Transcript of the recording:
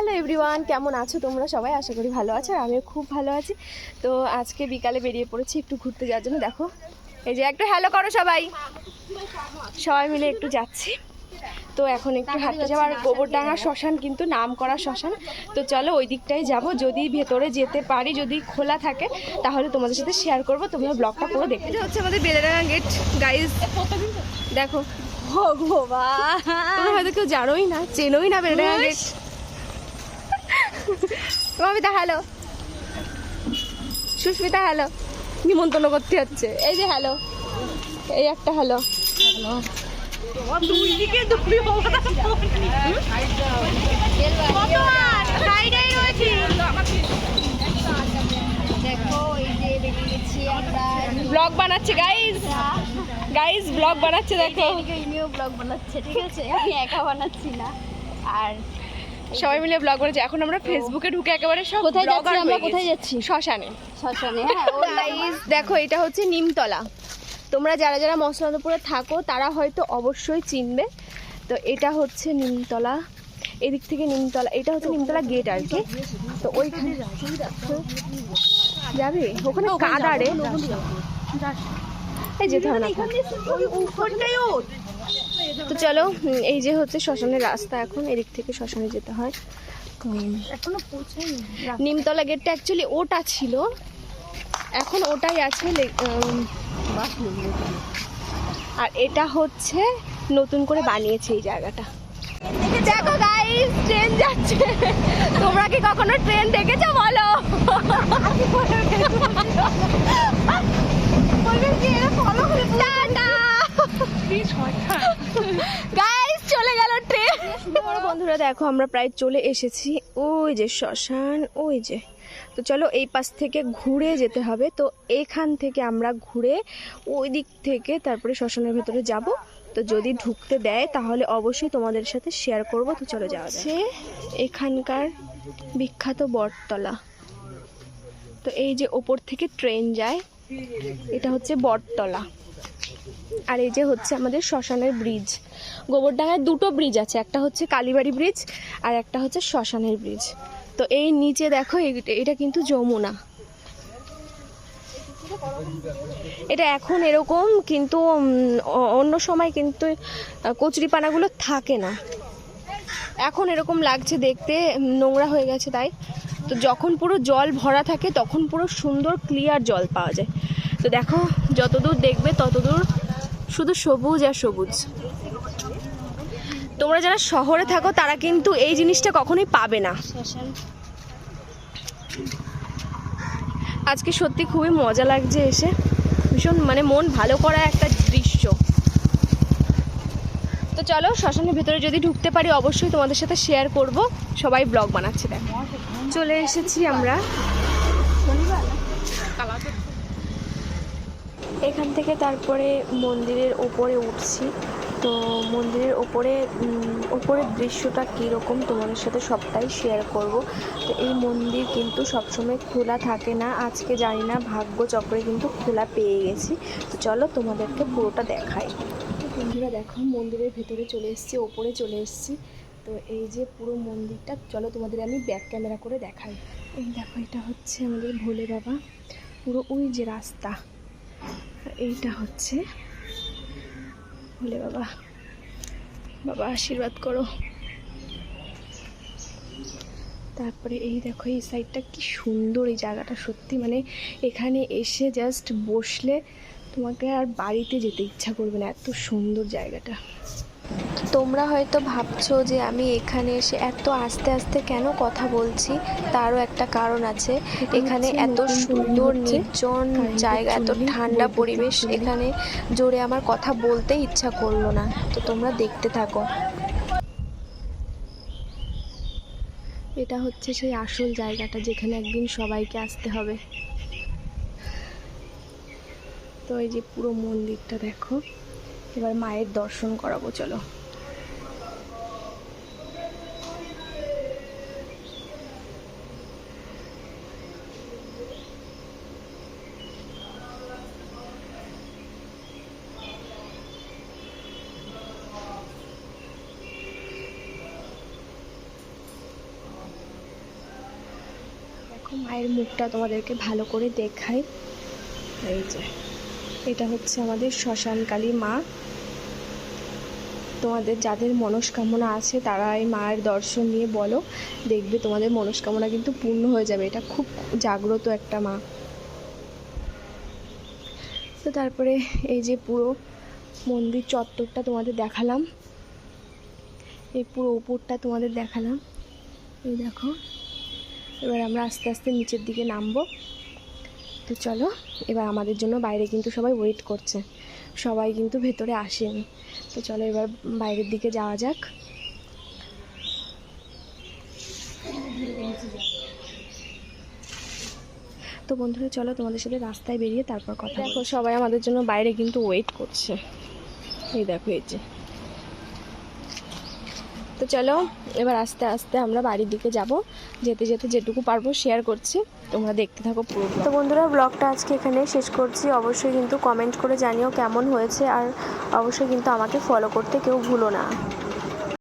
Hello everyone কেমন আছো তোমরা সবাই? আশা করি ভালো আছো আর আমিও খুব ভালো আছি। তো আজকে বিকালে বেরিয়ে পড়েছি একটু ঘুরতে যাওয়ার জন্য। দেখো এই যে একটু হ্যালো করো সবাই। সবাই মিলে একটু যাচ্ছি। তো এখন একটু হাঁটতে যাব। আর গোবরডাঙ্গা শ্মশান কিন্তু নাম করা শ্মশান। তো চলো ওই দিকটাই যাব। যদি ভেতরে যেতে পারি যদি খোলা থাকে তাহলে তোমাদের সাথে শেয়ার করব। তোমরা ব্লগটা পুরো দেখে এটা হচ্ছে আমাদের বেলেডাঙ্গা গেট গাইজ দেখো ভগবান! তোমরা হয়তো কেউ জানোই না চেনোই না Beledanga gate Mamita hello Susmita hello নিমন্ত্রণ করতে হচ্ছে। এই যে হ্যালো এই একটা হ্যালো ব্লগ বানাচ্ছে ব্লগ বানাচ্ছে ব্লগ বানাচ্ছে, ঠিক আছে? আমি একা বানাচ্ছি না। আর সবাই মিলে ব্লগ বানাচ্ছে এখন আমরা ফেসবুকে ঢুকে একেবারে সব কোথায় যাচ্ছি আমরা? কোথায় যাচ্ছি? শ্মশানে। শ্মশানে হ্যাঁ। দেখো এটা হচ্ছে নিমতলা। তোমরা যারা যারা মসলাদপুরে থাকো তারা হয়তো অবশ্যই চিনবে। তো এটা হচ্ছে নিমতলা। এদিক থেকে নিমতলা এটা হচ্ছে নিমতলা গেট আর কি। তো ওইখানে যাবে? ওখানে কাদা রে এই যেতে হবে না। তো চলো এই যে হচ্ছে শ্মশানের রাস্তা এখন এদিক থেকে শ্মশানে যেতে হয়। নিমতলা গেটটা অ্যাকচুয়ালি ওটা ছিল। এখন ওটাই আছে আর এটা হচ্ছে নতুন করে বানিয়েছে এই জায়গাটা। দেখো গাইস ট্রেন যাচ্ছে। তোমরা কি কখনো ট্রেন দেখেছ বলো? গাইস চলে গেল ট্রেন বন্ধুরা দেখো আমরা প্রায় চলে এসেছি। ওই যে শ্মশান ওই যে। তো চলো এই পাশ থেকে ঘুরে যেতে হবে। তো এখান থেকে আমরা ঘুরে ওই দিক থেকে তারপরে শ্মশানের ভেতরে যাব। তো যদি ঢুকতে দেয় তাহলে অবশ্যই তোমাদের সাথে শেয়ার করব। তো চলো যাওয়া সে এখানকার বিখ্যাত বটতলা। তো এই যে ওপর থেকে ট্রেন যায় এটা হচ্ছে বটতলা। আর এই যে হচ্ছে আমাদের শ্মশানের ব্রিজ গোবরডাঙ্গায় দুটো ব্রিজ আছে, একটা হচ্ছে কালীবাড়ি ব্রিজ আর একটা হচ্ছে শ্মশানের ব্রিজ তো এই নিচে দেখো এটা কিন্তু যমুনা। এটা এখন এরকম, কিন্তু অন্য সময় কিন্তু কচুরিপানাগুলো থাকে না। এখন এরকম লাগছে দেখতে নোংরা হয়ে গেছে তাই। তো যখন পুরো জল ভরা থাকে, তখন পুরো সুন্দর ক্লিয়ার জল পাওয়া যায়। তো দেখো, যতদূর দেখবে ততদূর শুধু সবুজ আর সবুজ। তোমরা যারা শহরে থাকো, তারা কিন্তু এই জিনিসটা কখনোই পাবে না। আজকে সত্যি খুবই মজা লাগছে এসে। ভীষণ মানে মন ভালো করা একটা দৃশ্য। তো চলো, শ্মশানের ভেতরে যদি ঢুকতে পারি, অবশ্যই তোমাদের সাথে শেয়ার করব। সবাই ব্লগ বানাচ্ছে, দেখো। চলে এসেছি আমরা। এখান থেকে তারপরে মন্দিরের ওপরে উঠছি। তো মন্দিরের ওপরে ওপরের দৃশ্যটা কীরকম তোমাদের সাথে সবটাই শেয়ার করব। তো এই মন্দির কিন্তু সবসময় খোলা থাকে না। আজকে জানি না, ভাগ্য চক্রে কিন্তু খোলা পেয়ে গেছি। তো চলো তোমাদেরকে পুরোটা দেখাই। বন্ধুরা দেখো, মন্দিরের ভেতরে চলে এসেছি, ওপরে চলে এসেছি। তো এই যে পুরো মন্দিরটা, চলো তোমাদের আমি ব্যাক ক্যামেরা করে দেখাই। এই দেখো, এটা হচ্ছে আমাদের ভোলে বাবা। পুরো ওই যে রাস্তা। এইটা হচ্ছে। বলে বাবা বাবা আশীর্বাদ করো। তারপরে এই দেখো, এই সাইডটা কি সুন্দর, এই জায়গাটা সত্যি মানে এখানে এসে জাস্ট বসলে তোমাকে আর বাড়িতে যেতে ইচ্ছা করবে না, এত সুন্দর জায়গাটা। তোমরা হয়তো ভাবছ যে আমি এখানে এসে এত আস্তে আস্তে কেন কথা বলছি? তারও একটা কারণ আছে। এখানে এত সুন্দর নির্জন জায়গা এত ঠান্ডা পরিবেশ এখানে জোরে আমার কথা বলতে ইচ্ছা করল না। তো তোমরা দেখতে থাকো। এটা হচ্ছে সেই আসল জায়গাটা যেখানে একদিন সবাইকে আসতে হবে। তো এই যে পুরো মন্দিরটা দেখো। এবার মায়ের দর্শন করাবো চলো। মায়ের মুখটা তোমাদেরকে ভালো করে দেখাই। এই যে। এটা হচ্ছে আমাদের শ্মশানকালী মা। তোমাদের যাদের মনস্কামনা আছে, তারা এই মায়ের দর্শন নিয়ে বলো। দেখবে তোমাদের মনস্কামনা কিন্তু পূর্ণ হয়ে যাবে। এটা খুব জাগ্রত একটা মা। তো তারপরে এই যে পুরো মন্দির চত্বরটা তোমাদের দেখালাম। এই পুরো উপরটা তোমাদের দেখালাম। এই দেখো। এবার আমরা আস্তে আস্তে নিচের দিকে নামবো। তো চলো এবার আমাদের জন্য বাইরে কিন্তু সবাই ওয়েট করছে। সবাই কিন্তু ভেতরে আসেনি তো চলো এবার বাইরের দিকে যাওয়া যাক। তো বন্ধুরা চলো তোমাদের সাথে রাস্তায় বেরিয়ে তারপর কথা দেখো সবাই আমাদের জন্য বাইরে কিন্তু ওয়েট করছে। এই দেখো এই যে। তো চলো, এবার আস্তে আস্তে আমরা বাড়ির দিকে যাব। যেতে যেতে যেটুকু পারব শেয়ার করছি। তোমরা দেখতে থাকো পুরো তো বন্ধুরা ব্লগটা আজকে এখানে শেষ করছি। অবশ্যই কিন্তু কমেন্ট করে জানিও কেমন হয়েছে। আর অবশ্যই কিন্তু আমাকে ফলো করতে কেউ ভুলো না।